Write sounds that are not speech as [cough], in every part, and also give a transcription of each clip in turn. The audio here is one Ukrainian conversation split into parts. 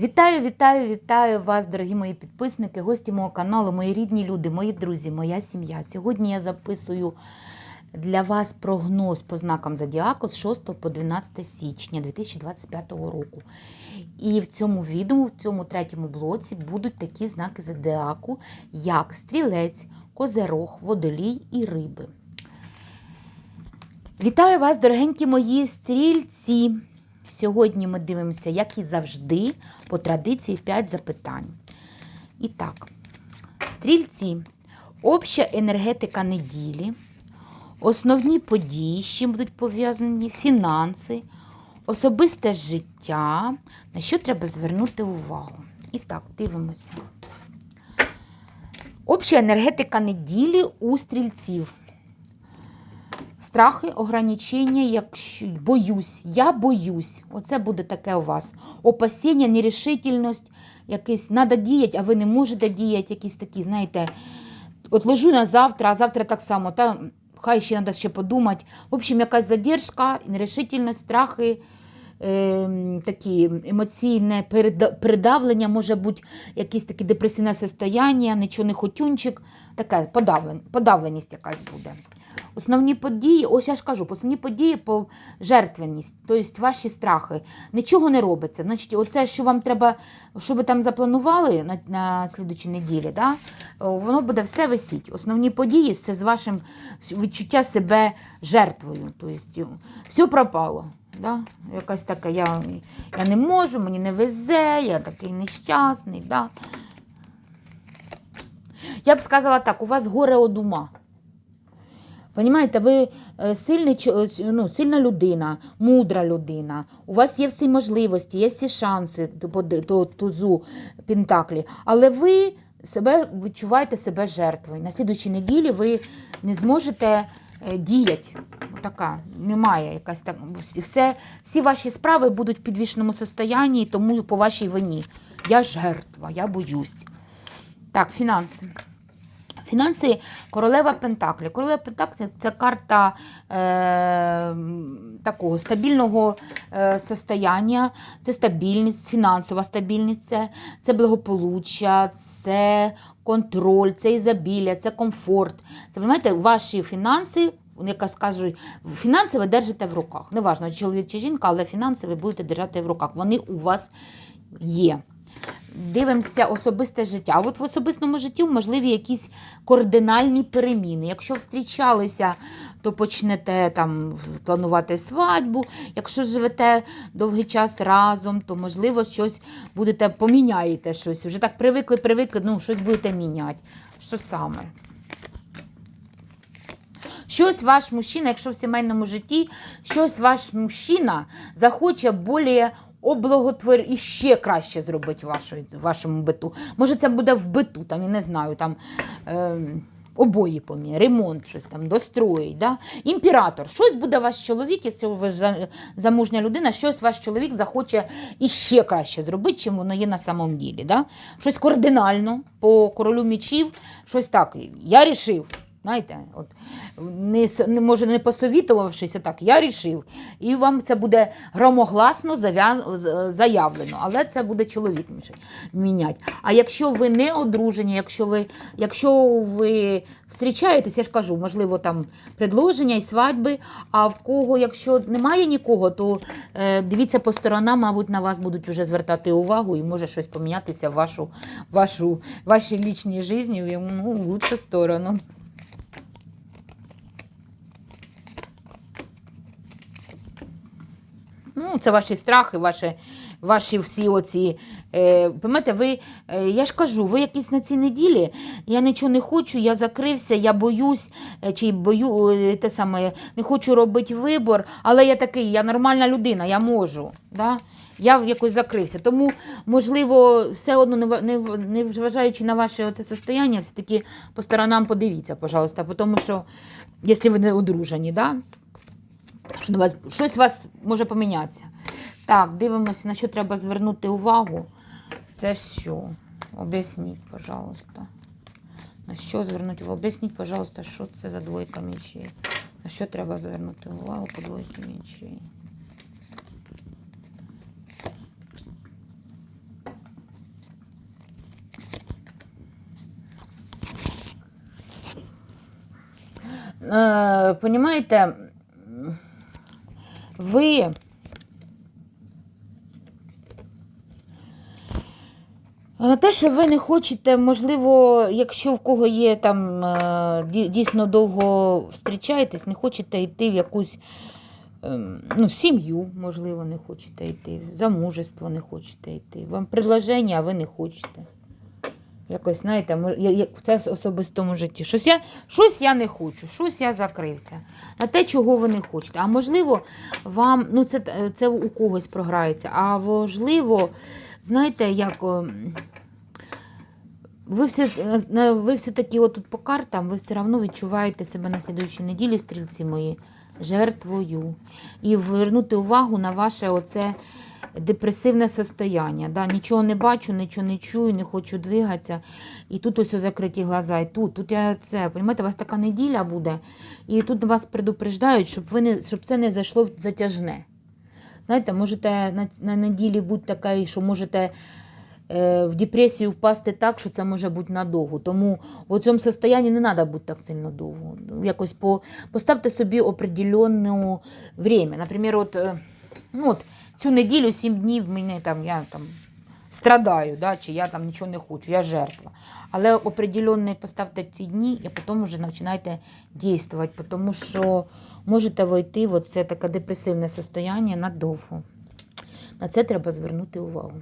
Вітаю, вітаю, вітаю вас, дорогі мої підписники, гості мого каналу, мої рідні люди, мої друзі, моя сім'я. Сьогодні я записую для вас прогноз по знакам Зодіаку з 6 по 12 січня 2025 року. І в цьому відео, в цьому третьому блоці будуть такі знаки Зодіаку, як стрілець, козерог, водолій і риби. Вітаю вас, дорогенькі мої стрільці! Сьогодні ми дивимося, як і завжди, по традиції 5 запитань. І так, стрільці, обща енергетика неділі, основні події, з чим будуть пов'язані, фінанси, особисте життя, на що треба звернути увагу. І так, дивимося. Обща енергетика неділі у стрільців. Страхи, ограничення, якщо боюсь, я боюсь. Оце буде таке у вас. Опасіння, нерішительність, якийсь треба діяти, а ви не можете діяти, якісь такі, знаєте, отложу на завтра, а завтра так само. Та хай ще треба ще подумати. В общем, якась задержка, нерішительність, страхи, е, такі емоційне переда- передавлення, може бути якесь таке депресивне состояння, нічого не хотюнчик, таке подавлен, подавленість якась буде. Основні події, ось я ж кажу, основні події по жертвеність, тобто ваші страхи. Нічого не робиться. Значить, оце, що вам треба, що ви там запланували на, на слідучій неділі, да? воно буде все висіть. Основні події це з вашим відчуття себе жертвою. Тобто, все пропало. Да? Якась така, я, я не можу, мені не везе, я такий нещасний. Да? Я б сказала так, у вас горе од ума. Понімаєте, ви е, сильний, ну, сильна людина, мудра людина. У вас є всі можливості, є всі шанси до тузу Пентаклі. Але ви себе відчуваєте себе жертвою. На слідуючій неділі ви не зможете е, діяти. Така немає якась так. Все, всі ваші справи будуть в підвішеному состоянні, тому по вашій вині. Я жертва, я боюсь. Так, фінанси. Фінанси королева Пентаклі. Королева Пентаклі це, карта е, такого стабільного е, состояння, це стабільність, фінансова стабільність, це, це благополуччя, це контроль, це ізобілля, це комфорт. Це, розумієте, ваші фінанси. Яка скажу, фінанси ви держите в руках. Неважно, чоловік чи жінка, але фінанси ви будете держати в руках. Вони у вас є дивимося особисте життя. От в особистому житті можливі якісь кардинальні переміни. Якщо зустрічалися, то почнете там планувати свадьбу. Якщо живете довгий час разом, то можливо щось будете поміняєте щось. Вже так привикли, привикли, ну щось будете міняти. Що саме? Щось ваш мужчина, якщо в сімейному житті, щось ваш мужчина захоче більше облаготвор і ще краще зробити вашу, вашому биту. Може, це буде в биту, там, я не знаю, там. Е, Обої поміняє, ремонт, щось там достроїть. Да? Імператор, щось буде ваш чоловік, якщо ви замужня людина, щось ваш чоловік захоче іще краще зробити, чим воно є на самом ділі. Да? Щось кардинально по королю мічів, щось так. Я рішив. Знаєте, от, не, може, не посовітувавшися так, я рішив. І вам це буде громогласно заявлено, але це буде чоловік міняти. А якщо ви не одружені, якщо ви, якщо ви зустрічаєтесь, я ж кажу, можливо, там предложення і свадьби, а в кого, якщо немає нікого, то е, дивіться по сторонам, мабуть, на вас будуть вже звертати увагу і може щось помінятися в вашу, вашу, вашій лічній житті в ну, лучшу сторону. Ну, це ваші страхи, ваші, ваші всі оці. Е, пам'ятаєте, ви, е, я ж кажу, ви якісь на цій неділі, я нічого не хочу, я закрився, я боюсь, е, чи бою, е, те саме, не хочу робити вибор, але я такий, я нормальна людина, я можу. Да? Я якось закрився. Тому, можливо, все одно, не, не, не вважаючи на ваше оце состояння, все-таки по сторонам подивіться, пожалуйста, тому що, якщо ви не одружені, да? що вас, щось у вас може помінятися. Так, дивимося, на що треба звернути увагу. Це що? Об'ясніть, пожалуйста. На що звернути увагу? Об'ясніть, пожалуйста, що це за двойка мічі. На що треба звернути увагу по двойці мічі? Е, понімаєте, ви на те, що ви не хочете, можливо, якщо в кого є там е, дійсно довго зустрічаєтесь, не хочете йти в якусь ем, ну, сім'ю, можливо, не хочете йти, замужество не хочете йти. Вам предложення, а ви не хочете. Якось, знаєте, я- це в особистому житті. Щось я, щось я не хочу, щось я закрився. На те, чого ви не хочете. А можливо, вам, ну це, це у когось програється, а можливо, знаєте, як. Ви все, е, ви все-таки отут по картам, ви все одно відчуваєте себе на слідуючій неділі, стрільці мої, жертвою. І вернути увагу на ваше оце депресивне состояння. Да? Нічого не бачу, нічого не чую, не хочу двигатися. І тут ось закриті глаза, і тут, тут я це, розумієте, у вас така неділя буде, і тут вас предупреждають, щоб, ви не, щоб це не зайшло в затяжне. Знаєте, можете на, на неділі бути така, що можете е, в депресію впасти так, що це може бути надовго. Тому в цьому состоянні не треба бути так сильно довго. Якось по, поставте собі определенне время. Наприклад, от, е, ну, от, цю неділю, сім днів мене там, я там страдаю, да, чи я там нічого не хочу, я жертва. Але определенні поставте ці дні і потім вже починайте діяти, тому що можете войти в це таке депресивне состояння надовго. На це треба звернути увагу.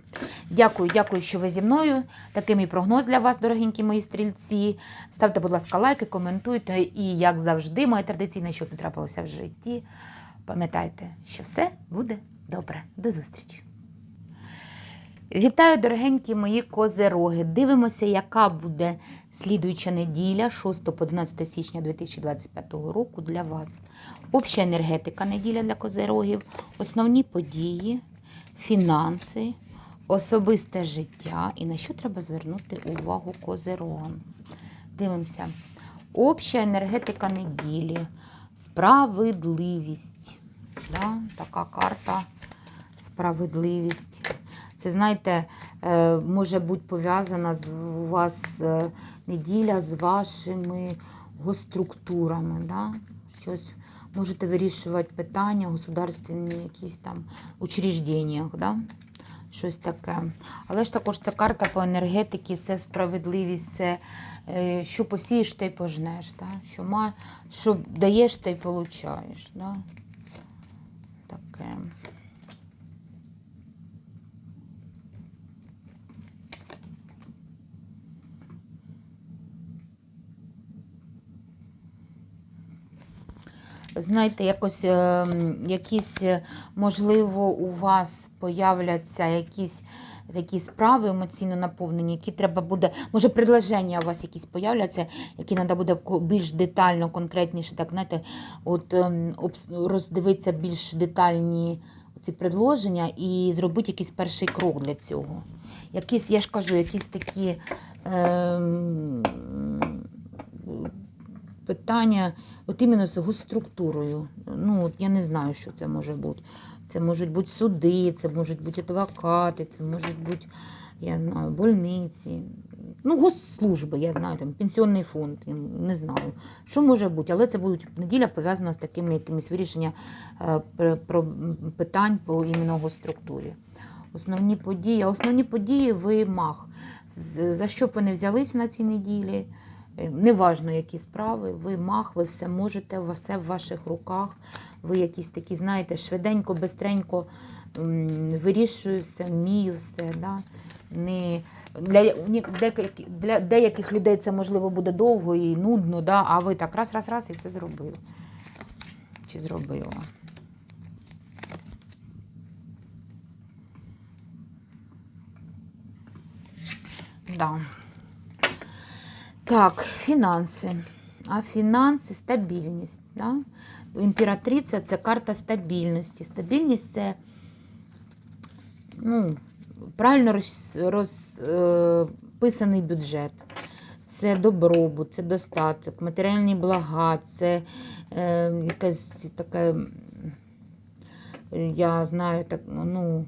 Дякую, дякую, що ви зі мною. Такий мій прогноз для вас, дорогенькі мої стрільці. Ставте, будь ласка, лайки, коментуйте. І, як завжди, моє традиційне, щоб не трапилося в житті. Пам'ятайте, що все буде добре. До зустрічі! Вітаю, дорогенькі мої козероги. Дивимося, яка буде слідуюча неділя, 6 по 12 січня 2025 року для вас. Обща енергетика неділя для козерогів, основні події, фінанси, особисте життя і на що треба звернути увагу козерогам. Дивимося. Обща енергетика неділі, справедливість. Да? Така карта справедливість. Це, знаєте, е, може бути пов'язана з у вас е, неділя з вашими госструктурами. Да? Щось можете вирішувати питання, государственні якісь там учрежденнях. Да? Щось таке. Але ж також ця карта по енергетиці, це справедливість, це е, що посієш, й пожнеш. Да? Що, ма, що даєш, те й получаєш. Да? Таке. Знаєте, якось е, якісь, е, можливо, у вас появляться якісь такі справи емоційно наповнені, які треба буде, може, предложення у вас якісь появляться, які треба буде більш детально, конкретніше, так, знаєте, от ем, роздивитися більш детальні ці предложення і зробити якийсь перший крок для цього. Якісь, я ж кажу, якісь такі. Ем, питання от іменно з госструктурою. Ну, от я не знаю, що це може бути. Це можуть бути суди, це можуть бути адвокати, це можуть бути, я знаю, больниці. Ну, госслужби, я знаю, там, пенсіонний фонд, не знаю, що може бути, але це буде неділя пов'язана з такими якимись вирішення е, питань по іменно госструктурі. Основні події. Основні події ви мах. За що б ви не взялися на цій неділі? Е, Неважно, які справи, ви мах, ви все можете, все в ваших руках. Ви якісь такі, знаєте, швиденько, бистренько вирішую все, вмію все. Да? Не, для, для деяких людей це можливо буде довго і нудно, да? а ви так раз, раз, раз і все зробили. Чи зробила. Да. Так, фінанси. А фінанси стабільність. Да? Імператриця це карта стабільності. Стабільність це ну, правильно розписаний роз, е, бюджет. Це добробут, це достаток, матеріальні блага, це е, якась така, я знаю, так, ну,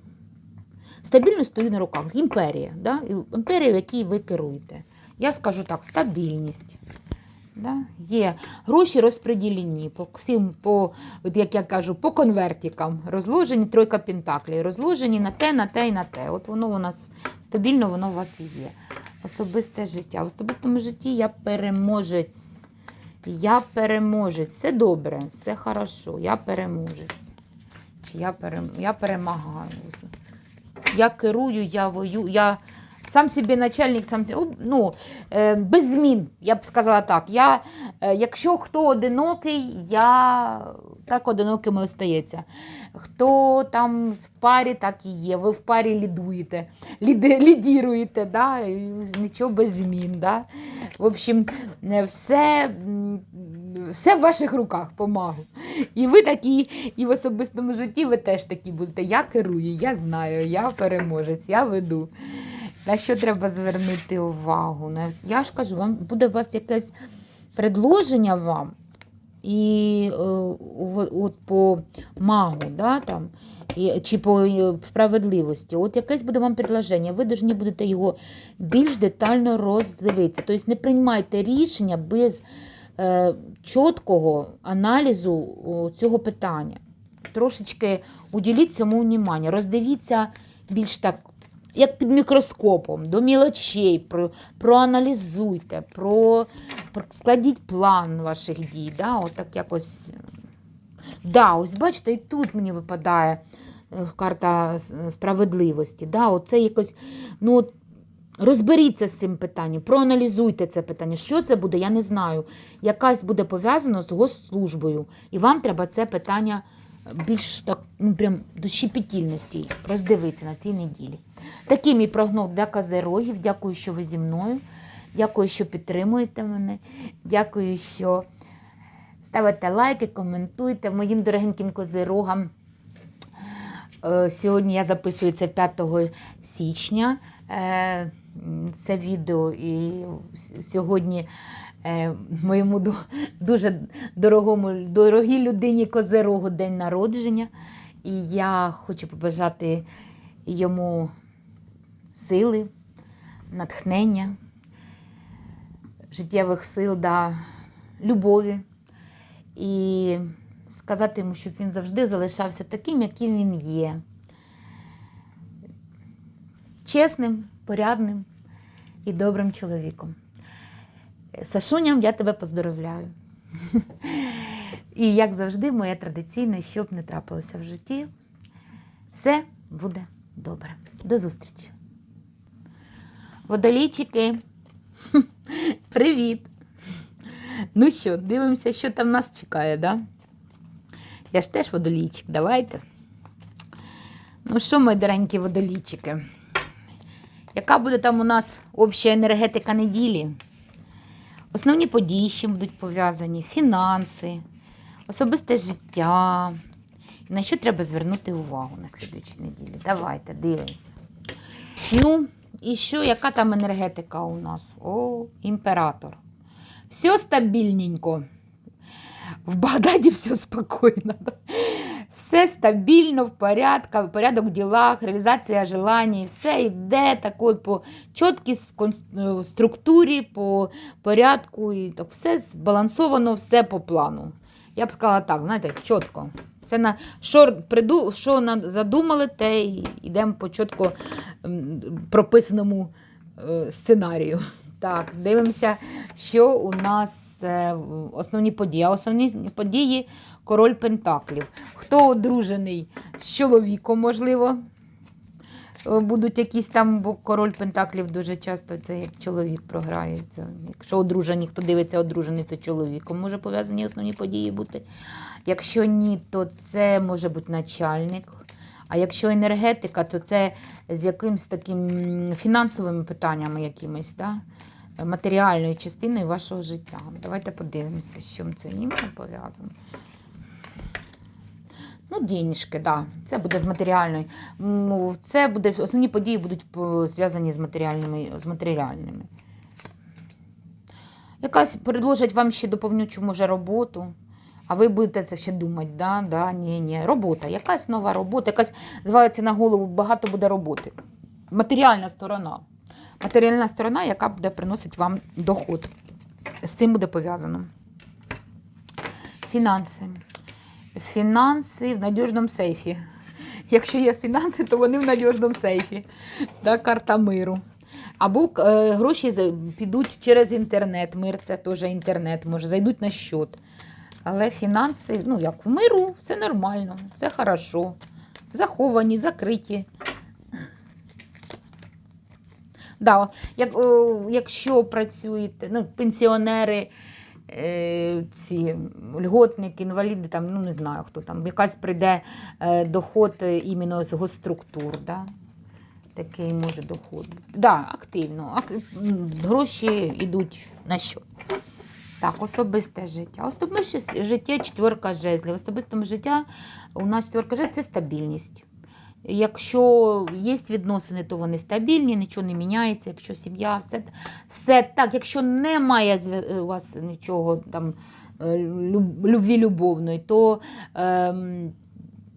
стабільність стоїть на руках. Імперія. Да? Імперія, в якій ви керуєте. Я скажу так, стабільність. Да? Є гроші розподілені по всім, по, от як я кажу, по конвертикам. Розложені тройка пентаклей. Розложені на те, на те і на те. От воно у нас стабільно, воно у вас і є. Особисте життя. В особистому житті я переможець. Я переможець. Все добре, все хорошо. Я переможець. Я, перем... я перемагаю. Я керую, я вою, я сам собі начальник, сам ну, е, без змін, я б сказала так. Я, е, якщо хто одинокий, я так одиноким і остається. Хто там в парі, так і є. Ви в парі лідуєте, ліде, лідіруєте, да? нічого без змін. Да? В общем, е, все, все в ваших руках, помагу. І ви такі, і в особистому житті ви теж такі будете. Я керую, я знаю, я переможець, я веду. На що треба звернути увагу? Я ж кажу, вам буде у вас якесь предложення вам. І е, от по магу, да, там, чи по е, справедливості. От якесь буде вам предложення, ви повинні будете його більш детально роздивитися. Тобто не приймайте рішення без е, чіткого аналізу цього питання. Трошечки уділіть цьому внимання, роздивіться більш так, як під мікроскопом, до мілочей, про, проаналізуйте, про, про, складіть план ваших дій. Да? Отак якось. Да, ось бачите, і тут мені випадає е, карта справедливості. Да? Оце якось, ну, от, розберіться з цим питанням, проаналізуйте це питання. Що це буде, я не знаю. Якась буде пов'язано з госслужбою. І вам треба це питання більш так, ну, прям до щепетільності роздивитися на цій неділі. Такий мій прогноз для козерогів. Дякую, що ви зі мною. Дякую, що підтримуєте мене. Дякую, що ставите лайки, коментуйте моїм дорогеньким козирогам. Е, Сьогодні я записую це 5 січня. Е, Це відео і сьогодні моєму дуже дорогому, дорогій людині Козирогу день народження. І я хочу побажати йому сили, натхнення, життєвих сил, да, любові. І сказати йому, щоб він завжди залишався таким, яким він є. Чесним, порядним і добрим чоловіком. Сашуням, я тебе поздоровляю. І як завжди, моє традиційне, що б не трапилося в житті, все буде добре. До зустрічі. Водолійчики, [laughs] привіт! Ну що, дивимося, що там нас чекає, да? Я ж теж водолійчик, давайте. Ну що, мої доренькі водолійчики? Яка буде там у нас обща енергетика неділі? Основні події, з чим будуть пов'язані, фінанси, особисте життя. На що треба звернути увагу на слідуючій неділі? Давайте, дивимося. Ну, і що, яка там енергетика у нас? О, імператор. Все стабільненько. В Багдаді все спокійно. Все стабільно, в порядку, порядок в ділах, реалізація желань, все йде такой по чіткість в е, структурі, по порядку, і так все збалансовано, все по плану. Я б сказала так, знаєте, чітко. Все на що, приду, що на- задумали, те й йдемо по чітко прописаному е, сценарію. Так, дивимося, що у нас е, основні події. Основні події король Пентаклів. Хто одружений з чоловіком, можливо, будуть якісь там, бо король Пентаклів дуже часто це як чоловік програється. Якщо одружений, хто дивиться одружений, то чоловіком може пов'язані основні події бути. Якщо ні, то це може бути начальник. А якщо енергетика, то це з якимось таким фінансовими питаннями якимись, да? матеріальною частиною вашого життя. Давайте подивимося, з чим це іменно пов'язано. Ну, денежки, да. Це буде матеріальною. Ну, це буде, основні події будуть зв'язані з матеріальними. З матеріальними. Якась предложать вам ще доповнючу, може, роботу. А ви будете ще думати, да, да, ні, ні, робота, якась нова робота, якась звалиться на голову, багато буде роботи. Матеріальна сторона. Матеріальна сторона, яка буде приносити вам доход. з цим буде пов'язано. Фінанси. Фінанси в надіжному сейфі. Якщо є фінанси, то вони в надіжному сейфі. Да, карта миру. Або е, гроші підуть через інтернет. Мир це теж інтернет, може, зайдуть на счет. Але фінанси, ну як в миру, все нормально, все хорошо. Заховані, закриті. Да, як, о, якщо працюєте, ну, пенсіонери, е, ці льготники, інваліди, там, ну не знаю хто там, якась прийде е, доход е, іменно з госструктур, да? такий може доход. Да, активно. Ак, гроші йдуть на що? Так, особисте життя. Особисте життя четверка жезлів. В особистому життя у нас четверка жезлів це стабільність. Якщо є відносини, то вони стабільні, нічого не міняється. Якщо сім'я, все, все так. Якщо немає зв'я- у вас нічого там е, любві любовної, то ем,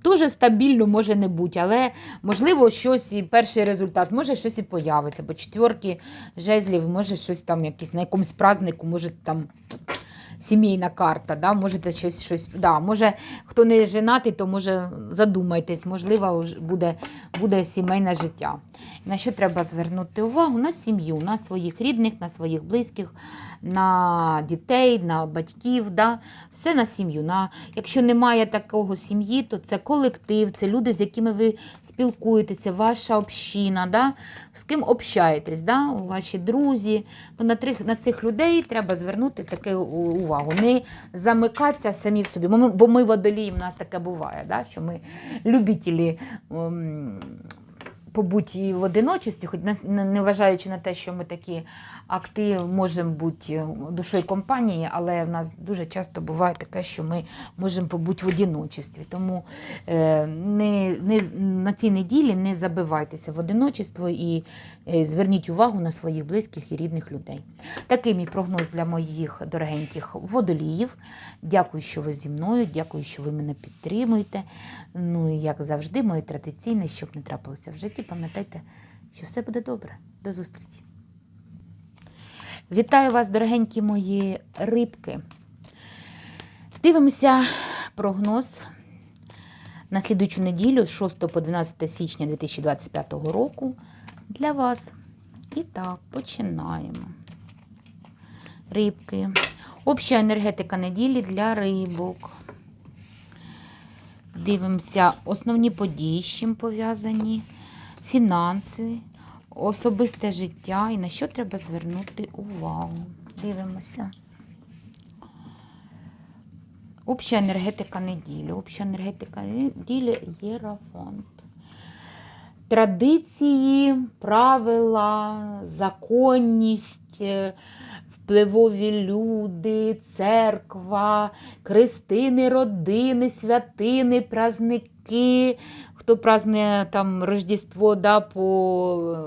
дуже стабільно може не бути. Але можливо, щось і перший результат, може щось і появиться. Бо четверки жезлів, може щось там, якийсь на якомусь празднику, може там. Сімейна карта, да? можете щось, щось, да, може, хто не женатий, то може задумайтесь, можливо, буде, буде сімейне життя. На що треба звернути увагу? На сім'ю, на своїх рідних, на своїх близьких, на дітей, на батьків. Да? Все на сім'ю. На... Якщо немає такого сім'ї, то це колектив, це люди, з якими ви спілкуєтеся, ваша община, да? з ким общаєтесь, да? ваші друзі. Ну, на, трих, на цих людей треба звернути таку увагу. Не замикатися самі в собі. Бо ми, водолії, в нас таке буває, да? що ми любителі. Ем, побути в одиночості, хоч не вважаючи на те, що ми такі акти можемо бути душою компанії, але в нас дуже часто буває таке, що ми можемо побути в одиночестві. Тому е, не, не, на цій неділі не забивайтеся в одиночество і е, зверніть увагу на своїх близьких і рідних людей. Такий мій прогноз для моїх дорогеньких водоліїв. Дякую, що ви зі мною, дякую, що ви мене підтримуєте. Ну і як завжди, моє традиційне, щоб не трапилося в житті, пам'ятайте, що все буде добре. До зустрічі. Вітаю вас, дорогенькі мої рибки. Дивимося прогноз на слідуючу неділю з 6 по 12 січня 2025 року для вас. І так, починаємо. Рибки. Обща енергетика неділі для рибок. Дивимося основні події, з чим пов'язані, фінанси, особисте життя і на що треба звернути увагу. Дивимося. Обща енергетика неділі. Обща енергетика неділі Єрафонт. Традиції, правила, законність, е, впливові люди, церква, крестини, родини, святини, праздники. Хто празднує там Рождество да, по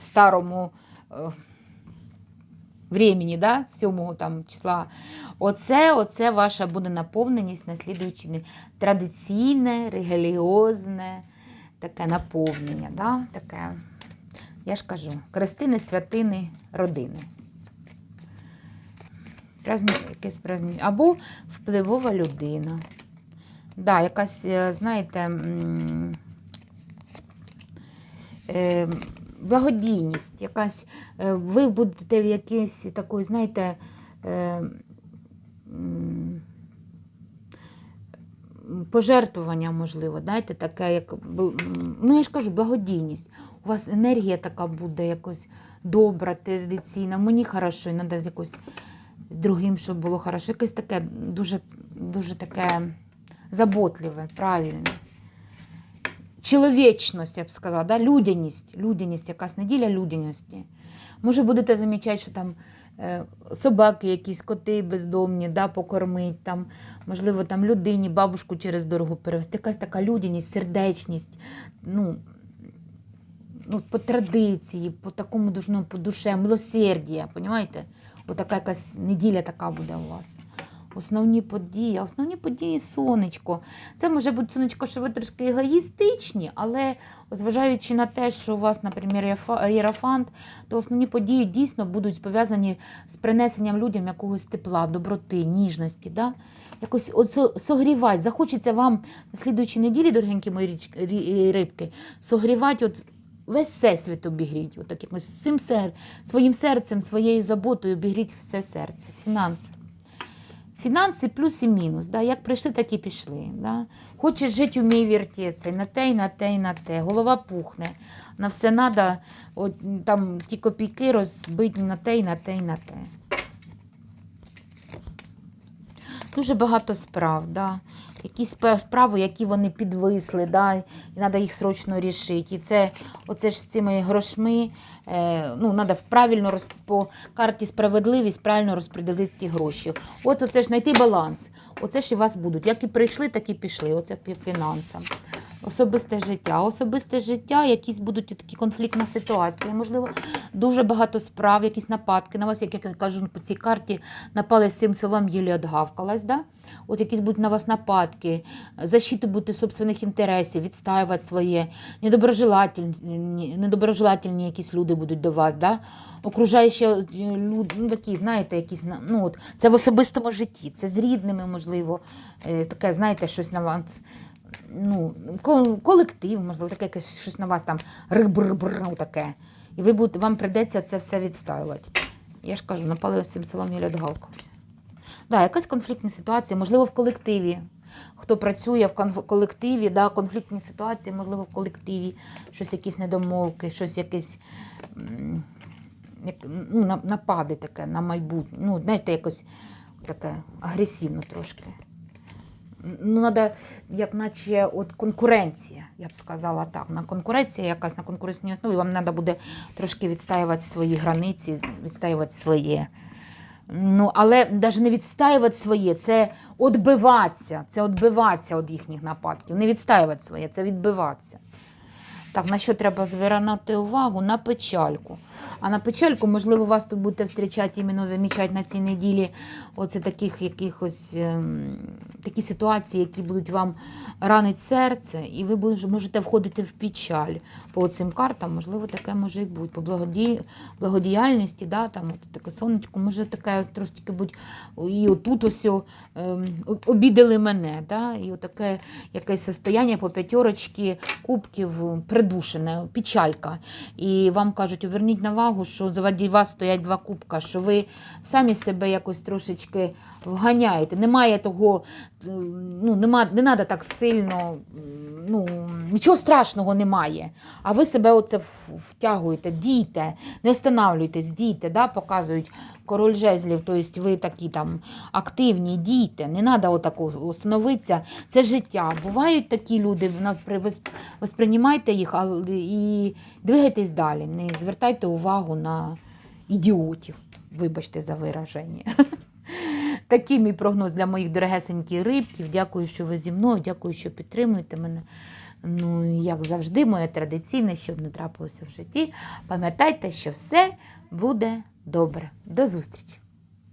старому е, времени, да, 7 там, числа. Оце, оце ваша буде наповненість на дні. традиційне, релігіозне таке наповнення. Да? Таке, я ж кажу, крестини, святини, родини. Празні, якесь праздні... Або впливова людина. Да, якась, е, знаєте, е, благодійність, якась, е, ви будете в якійсь такої, знаєте, пожертвування, можливо, знаєте, таке, як, ну я ж кажу, благодійність. У вас енергія така буде якось добра, традиційна. Мені хорошо, і треба якось другим, щоб було хорошо. Якесь таке дуже, дуже таке заботливе, правильне. Чоловічність, я б сказала, да? людяність, людяність, якась неділя людяності. Може, будете замічати, що там е, собаки, якісь коти бездомні, да, покормить, там, можливо, там людині, бабушку через дорогу перевезти. Якась така людяність, сердечність. Ну, ну, по традиції, по такому душному, по душе, милосердя, розумієте? Отака якась неділя така буде у вас. Основні події, основні події сонечко. Це може бути сонечко, що ви трошки егоїстичні, але зважаючи на те, що у вас, наприклад, єрафант, то основні події дійсно будуть пов'язані з принесенням людям якогось тепла, доброти, ніжності. Да? Якось согрівати. Захочеться вам на слідуючій неділі, дорогенькі мої рибки, согрівати от весь всесвіт обігріть. От так якось цим сер... своїм серцем, своєю заботою обігріть все серце. Фінанси. Фінанси плюс і мінус. Да? Як прийшли, так і пішли. Да? Хочеш жити, умій вертеться. І на те, і на те, і на те. Голова пухне. На все треба, там ті копійки розбити на те, і на те, і на те. Дуже багато справ, да. Якісь справи, які вони підвисли, да, і треба їх срочно рішити. І це оце ж з цими грошми, е, ну, треба правильно розп... по карті справедливість правильно розподілити ті гроші. От оце ж знайти баланс. Оце ж і вас будуть. Як і прийшли, так і пішли. Оце фінансам. Особисте життя. Особисте життя, якісь будуть такі конфліктна ситуація. Можливо, дуже багато справ, якісь нападки на вас, як я кажу по цій карті, напали з цим селом, єлі отгавкалась. Да? От якісь будуть на вас нападки, защити бути собственних інтересів, відстаювати своє, недоброжелательні, недоброжелательні якісь люди будуть до вас. Да? Окружаючі люди, ну такі, знаєте, якісь ну, от, це в особистому житті, це з рідними, можливо, е, таке, знаєте, щось на вас. Ну, колектив, можливо, таке якесь щось на вас там таке. І ви будете, вам прийдеться це все відстаювати. Я ж кажу, напали всім селом і льодгалкався. Да, якась конфліктна ситуація, можливо, в колективі. Хто працює в колективі, да, конфліктні ситуації, можливо, в колективі, щось якісь недомолки, щось якесь як, ну, напади таке на майбутнє. Ну, знаєте, якось таке агресивно трошки. Ну, треба, як наче от конкуренція, я б сказала так. На конкуренція якась на конкурентній основі вам треба буде трошки відстаювати свої границі, відстаювати своє. Ну, але навіть не відстаювати своє, це відбиватися, це відбиватися від їхніх нападків. Не відстаювати своє, це відбиватися. Так, на що треба звернути увагу? На печальку. А на печальку, можливо, вас тут будете зустрічати, іменно замічати на цій неділі оце таких якихось ем, такі ситуації, які будуть вам ранити серце, і ви можете входити в печаль. По цим картам, можливо, таке може і бути. По благоді... благодіяльності, да, там, от таке сонечко, може таке трошки бути. І отут ось ем, обідали мене. Да, і отаке якесь состояння по п'ятерочки кубків придушене, печалька. І вам кажуть, верніть на вагу, що заваді вас стоять два кубка, що ви самі себе якось трошечки вганяєте. Немає того, ну, нема, не треба так сильно, ну, нічого страшного немає. А ви себе оце втягуєте, дійте, не останавлюйтесь, дійте, да, показують король жезлів, тобто ви такі там активні, дійте, не треба отако остановитися. Це життя. Бувають такі люди, восприймайте їх і двигайтесь далі. Не звертайте увагу на ідіотів. Вибачте за вираження. [laughs] Такий мій прогноз для моїх дорогесеньких рибків. Дякую, що ви зі мною, дякую, що підтримуєте мене. Ну, як завжди, моє традиційне, щоб не трапилося в житті. Пам'ятайте, що все буде добре. До зустрічі!